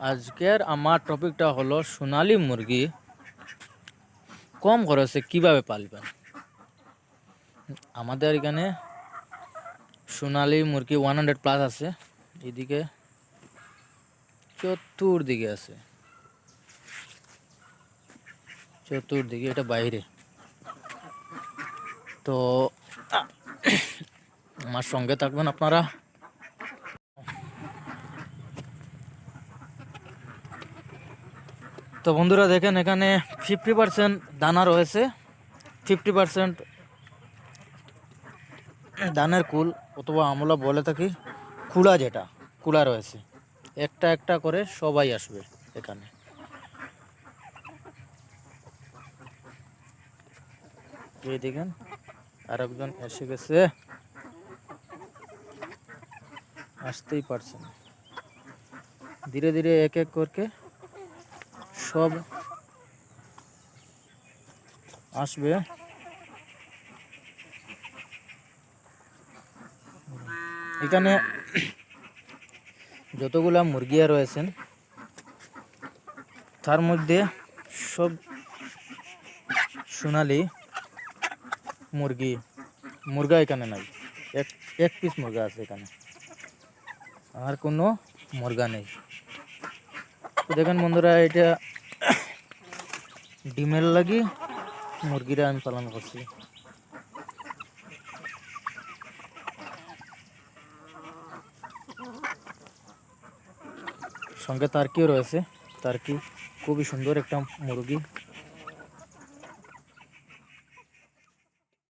আজকের আমার টপিকটা হলো সোনালী মুরগি কম খরচে কীভাবে পালবেন? আমাদের এখানে সোনালী মুরগি ওয়ান হান্ড্রেড প্লাস আছে। এদিকে চতুর্দিকে আছে। চতুর্দিকে, এটা বাইরে। তো আমার সঙ্গে থাকবেন আপনারা। তো বন্ধুরা দেখেন এখানে ফিফটি পার্সেন্ট দানা রয়েছে। ফিফটি পার্সেন্ট দানের কুল অথবা আমরা বলে থাকি কুড়া যেটা কুড়া রয়েছে। একটা একটা করে সবাই আসবে এখানে। দেখেন আর একজন এসে গেছে। আসতেই পারছে ধীরে ধীরে এক এক করকে সব আসবে। এখানে যতগুলা মুরগিয়া রয়েছেন, তার মধ্যে সব সোনালি মুরগি, মুরগা এখানে নাই। এক এক পিস মুরগা আছে এখানে। আর কোনো মুরগা নেই। দেখেন বন্ধুরা এটা ডিমের লাগি মুরগিরা আমি পালন করছি। সঙ্গে তার্কিও রয়েছে। তার্কি খুবই সুন্দর একটা মুরগি।